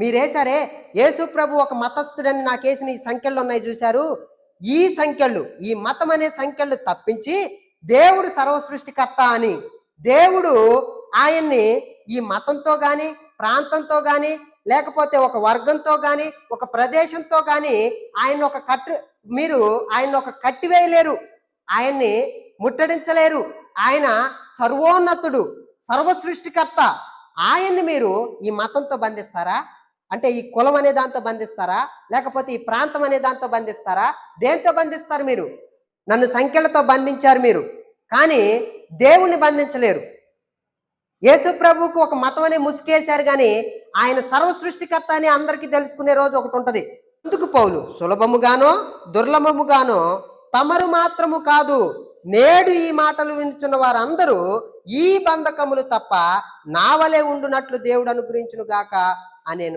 మీరే సరే యేసు ప్రభు ఒక మతస్థుడని నాకేసిన ఈ సంఖ్యలు ఉన్నాయి చూశారు. ఈ సంఖ్యలు ఈ మతం అనే సంఖ్యలు తప్పించి దేవుడు సర్వసృష్టికర్త అని. దేవుడు ఆయన్ని ఈ మతంతో గాని ప్రాంతంతో గాని లేకపోతే ఒక వర్గంతో గాని ఒక ప్రదేశంతో గాని ఆయన ఒక కట్టు మీరు ఆయన ఒక కట్టివేయలేరు. ఆయన్ని ముట్టడించలేరు. ఆయన సర్వోన్నతుడు సర్వ సృష్టికర్త ఆయన్ని మీరు ఈ మతంతో బంధిస్తారా? అంటే ఈ కులం అనే దాంతో బంధిస్తారా? లేకపోతే ఈ ప్రాంతం అనే దాంతో బంధిస్తారా? దేంతో బంధిస్తారు మీరు? నన్ను సంఖ్యలతో బంధించారు మీరు. కానీ దేవుణ్ణి బంధించలేరు. యేసు ప్రభువుకు ఒక మతం అనే ముసుకేశారు కానీ ఆయన సర్వ సృష్టికర్త అని అందరికీ తెలుసుకునే రోజు ఒకటి ఉంటుంది. అందుకు పౌలు సులభముగానో దుర్లభముగానో తమరు మాత్రము కాదు నేడు ఈ మాటలు వినుచున్న వారందరూ ఈ బంధకములు తప్ప నావలే ఉండునట్లు దేవుడు అనుగ్రహించును గాక అనేను